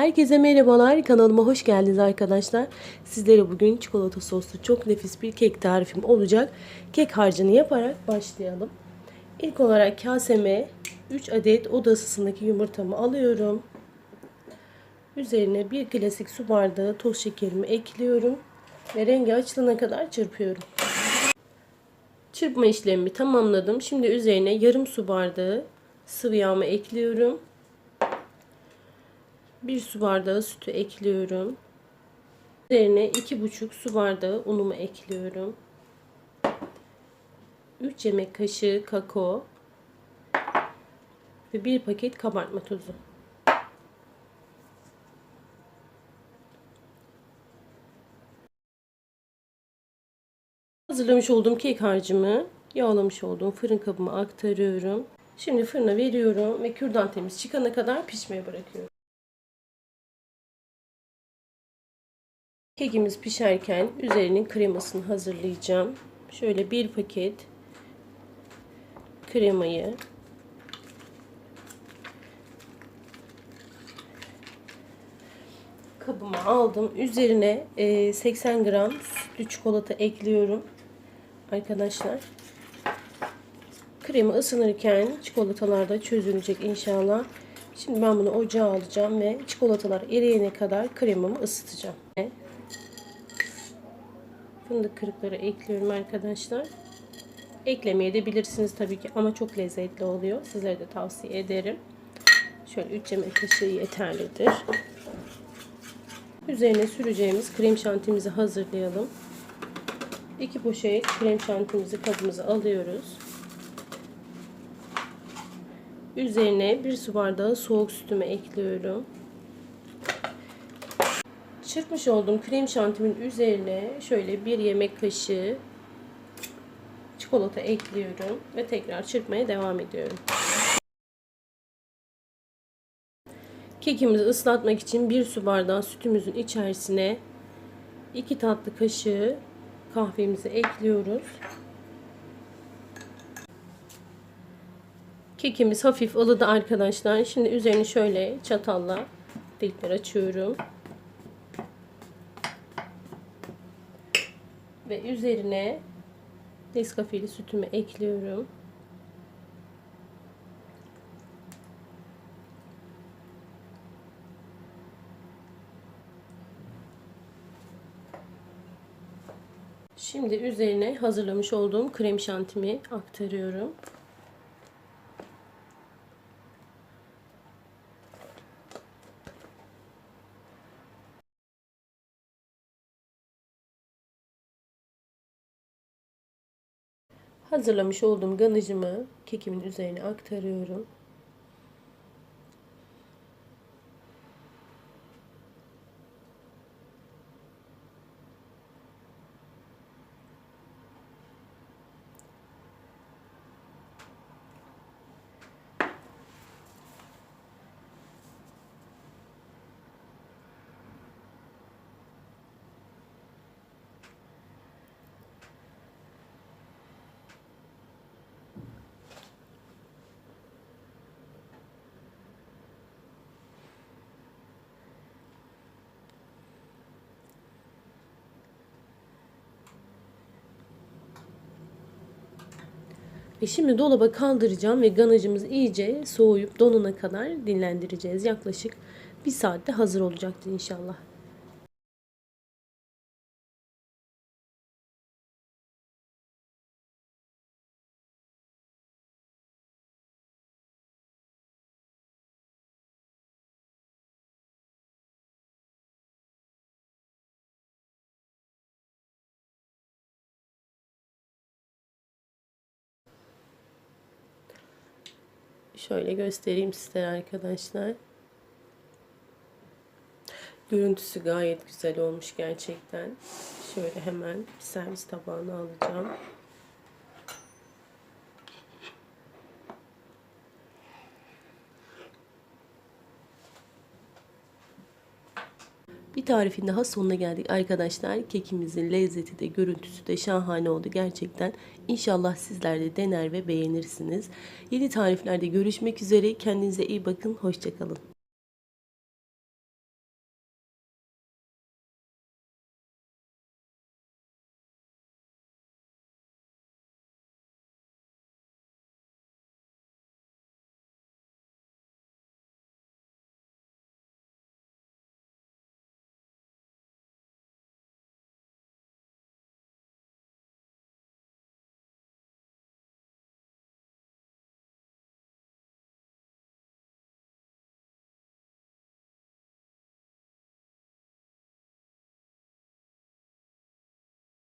Herkese merhabalar. Kanalıma hoş geldiniz arkadaşlar. Sizlere bugün çikolata soslu çok nefis bir kek tarifim olacak. Kek harcını yaparak başlayalım. İlk olarak kaseme 3 adet oda ısısındaki yumurtamı alıyorum. Üzerine bir klasik su bardağı toz şekerimi ekliyorum. Ve rengi açılana kadar çırpıyorum. Çırpma işlemimi tamamladım. Şimdi üzerine yarım su bardağı sıvı yağımı ekliyorum. 1 su bardağı sütü ekliyorum. Üzerine 2,5 su bardağı unumu ekliyorum. 3 yemek kaşığı kakao ve 1 paket kabartma tozu. Hazırlamış olduğum kek harcımı yağlamış olduğum fırın kabıma aktarıyorum. Şimdi fırına veriyorum ve kürdan temiz çıkana kadar pişmeye bırakıyorum. Kekimiz pişerken üzerinin kremasını hazırlayacağım. Şöyle bir paket kremayı kabıma aldım. Üzerine 80 gram sütlü çikolata ekliyorum. Arkadaşlar. Krema ısınırken çikolatalar da çözülecek inşallah. Şimdi ben bunu ocağa alacağım ve çikolatalar eriyene kadar kremamı ısıtacağım. Fındık kırıkları ekliyorum arkadaşlar. Eklemeye de bilirsiniz tabii ki ama çok lezzetli oluyor. Sizlere de tavsiye ederim. Şöyle 3 yemek kaşığı yeterlidir. Üzerine süreceğimiz krem şantimizi hazırlayalım. 2 poşet krem şantimizi kabımıza alıyoruz. Üzerine 1 su bardağı soğuk sütümü ekliyorum. Çırpmış olduğum krem şantimin üzerine şöyle bir yemek kaşığı çikolata ekliyorum ve tekrar çırpmaya devam ediyorum. Kekimizi ıslatmak için bir su bardağı sütümüzün içerisine 2 tatlı kaşığı kahvemizi ekliyoruz. Kekimiz hafif ılıdı arkadaşlar. Şimdi üzerini şöyle çatalla delikler açıyorum. Ve üzerine Nescafe'li sütümü ekliyorum. Şimdi üzerine hazırlamış olduğum krem şantimi aktarıyorum. Hazırlamış olduğum ganajımı kekimin üzerine aktarıyorum. Ve şimdi dolaba kaldıracağım ve ganajımız iyice soğuyup donuna kadar dinlendireceğiz. Yaklaşık bir saatte hazır olacaktır inşallah. Şöyle göstereyim size arkadaşlar. Görüntüsü gayet güzel olmuş gerçekten. Şöyle hemen servis tabağına alacağım. Bir tarifin daha sonuna geldik arkadaşlar. Kekimizin lezzeti de görüntüsü de şahane oldu gerçekten. İnşallah sizler de dener ve beğenirsiniz. Yeni tariflerde görüşmek üzere. Kendinize iyi bakın. Hoşçakalın.